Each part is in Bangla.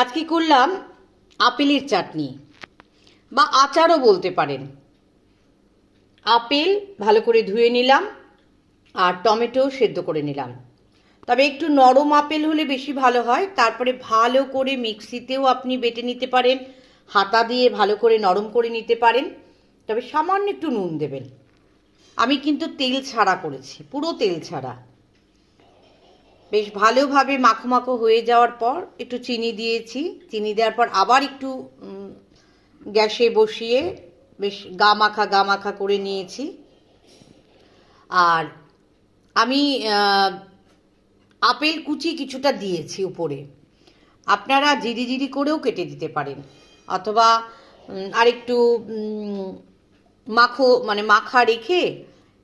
আজকে করলাম আপেলের চাটনি বা আচারও বলতে পারেন। আপেল ভালো করে ধুয়ে নিলাম আর টমেটো সেদ্ধ করে নিলাম। তবে একটু নরম আপেল হলে বেশি ভালো হয়, তারপরে ভালো করে মিক্সিতেও আপনি বেটে নিতে পারেন, হাতা দিয়ে ভালো করে নরম করে নিতে পারেন, তবে সামান্য একটু নুন দেবেন। আমি কিন্তু তেল ছাড়া করেছি, পুরো তেল ছাড়া। বেশ ভালোভাবে মাখো মাখো হয়ে যাওয়ার পর একটু চিনি দিয়েছি। চিনি দেওয়ার পর আবার একটু গ্যাসে বসিয়ে বেশ গা মাখা গা মাখা করে নিয়েছি। আর আমি আপেল কুচি কিছুটা দিয়েছি উপরে। আপনারা জিরি জিরি করেও কেটে দিতে পারেন। অথবা আরেকটু মাখো মানে মাখা রেখে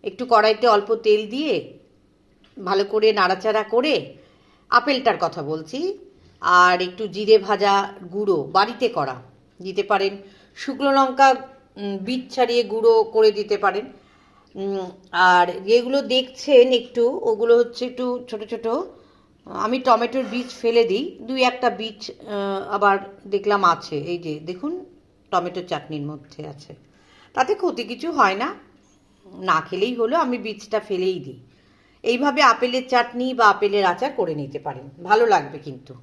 একটু কড়াইতে অল্প তেল দিয়ে ভালো করে নাড়াচাড়া করে আপেলটার কথা বলছি, আর একটু জিরে ভাজা গুঁড়ো বাড়িতে করা। দিতে পারেন শুকনো লঙ্কা বীজ ছাড়িয়ে গুঁড়ো করে দিতে পারেন। আর যেগুলো দেখছেন একটু, ওগুলো হচ্ছে একটু ছোট ছোট। আমি টমেটোর বীজ ফেলে দিই, দুই একটা বীজ আবার দেখলাম আছে। এই যে দেখুন, টমেটো চাটনির মধ্যে আছে। তাতে ক্ষতি কিছু হয় না। না খেলেই হলো, আমি বীজটা ফেলেই দিই। এইভাবে আপেলের চাটনি বা আপেলের আচার করে নিতে পারেন। ভালো লাগবে কিন্তু।